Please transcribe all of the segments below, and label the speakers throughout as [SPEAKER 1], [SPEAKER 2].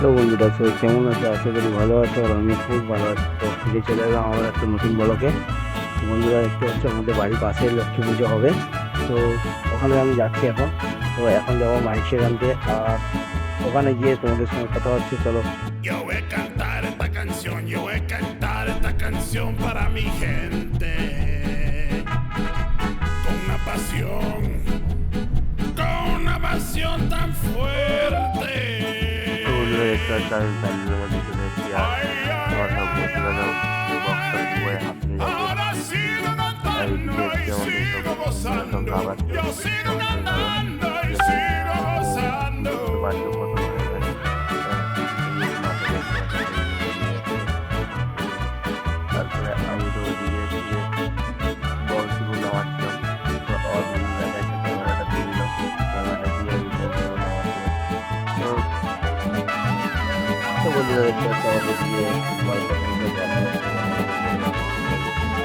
[SPEAKER 1] Hello বন্ধুরা তো কেমন আছো? আশা করি ভালো আছো আর আমি খুব ভালো আছি। তো ফিরে চলে এলাম আমার একটা নতুন ব্লকে বন্ধুরা দেখতে হচ্ছে আমাদের বাড়ির পাশে লক্ষ্মী পুজো হবে। তো ওখানে আমি যাচ্ছি এখন। তো এখন যাব মাইসের আনতে আর ওখানে গিয়ে তোমাদের সঙ্গে কথা হচ্ছে চলো।
[SPEAKER 2] Yo voy a cantar esta canción, yo voy a cantar esta canción para mi gente.
[SPEAKER 3] আমার সব
[SPEAKER 2] ay,
[SPEAKER 3] বন্ধুরা সব বক্সটা পুরো হাত নিয়ে যাবে
[SPEAKER 2] Ahora sigo cantando y sigo
[SPEAKER 3] তো বন্ধুরা দেখতে পাচ্ছি আমাদের দিয়ে গল্প করতে যাবে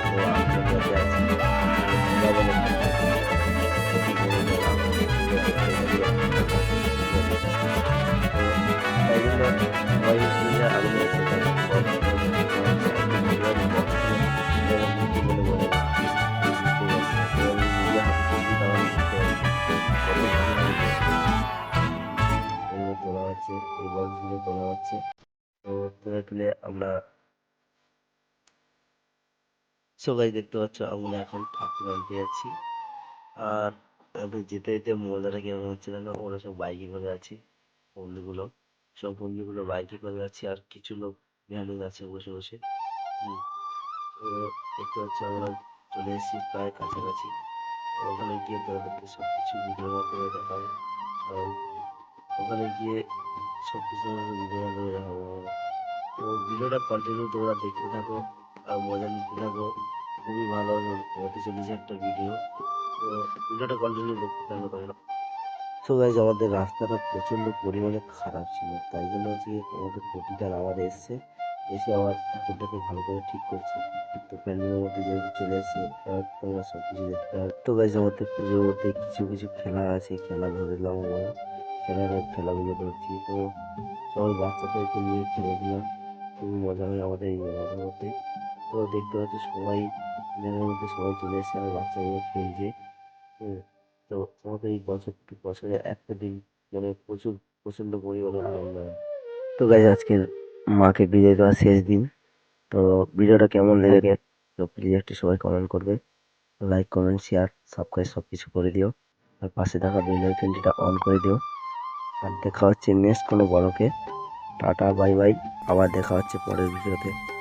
[SPEAKER 3] তো আমি তো এই বক্সগুলো তোলা হচ্ছে তো তুলে তুলে আমরা সবাই দেখতে পাচ্ছ, আমরা এখন ঠাকুর আনতে যাচ্ছি আর আমি যেতে যেতে মজাটা কেমন হচ্ছে না ওরা সব বাইকে করে আছি বন্ধুগুলো। সব বন্ধুগুলো বাইকে করে আছে আর কিছু লোক ভ্যানে আছে বসে বসে। তো দেখতে পাচ্ছি আমরা চলে এসেছি প্রায় কাছাকাছি। ওখানে গিয়ে তোমাদেরকে সব কিছু ভিডিওর মাধ্যমে দেখাবো। আর ওখানে গিয়ে সব কিছু আমরা। ভিডিওটা কন্টিনিউ তোমরা দেখতে থাকো আর মজা নিতে থাকো। খুবই ভালো হতে চলেছে একটা ভিডিও তো ভিডিওটা কন্টিনিউ দেখতে থাকো তোমরা তো গাইজ আমাদের রাস্তাটা প্রচণ্ড পরিমাণে খারাপ ছিল। তাই জন্য আজকে আমাদের প্রতিটা আবার এসছে। এসে আবার ঠাকুরটাকে ভালো করে ঠিক করছে। তো প্যান্ডেলের মধ্যে যেহেতু চলে এসছে তোমরা সব কিছু দেখতে হবে তো গাইজ আমাদের পুজোর মধ্যে কিছু কিছু খেলা আছে। খেলা ধরলাম আমরা খেলার খেলাগুলো ধরছি তো সবাই বাচ্চাদেরকে নিয়ে খেলে দিলাম খুবই মজা হয় আমাদের এই মেলার মধ্যে। তো দেখতে পাচ্ছি সবাই মেলার মধ্যে সবাই চলে এসেছে আর বাচ্চাগুলো খেলছে। তো আমাদের এই বছর, বছরে একটা দিন মানে প্রচুর, প্রচণ্ড পরিমাণে আনন্দ হয়। তো গাইজ আজকের মাকে বিদায় দেওয়ার শেষ দিন। তো ভিডিওটা কেমন লেগে তো প্লিজ একটু সবাই কমেন্ট করবে। লাইক কমেন্ট শেয়ার সাবস্ক্রাইব সব কিছু করে দিও। আর পাশে থাকা বেল আইকনটিটা অন করে দিও। আর দেখা হচ্ছে নেক্সট কোনো বড়কে। Tata bye bye. আবার দেখা হচ্ছে পরের ভিডিওতে।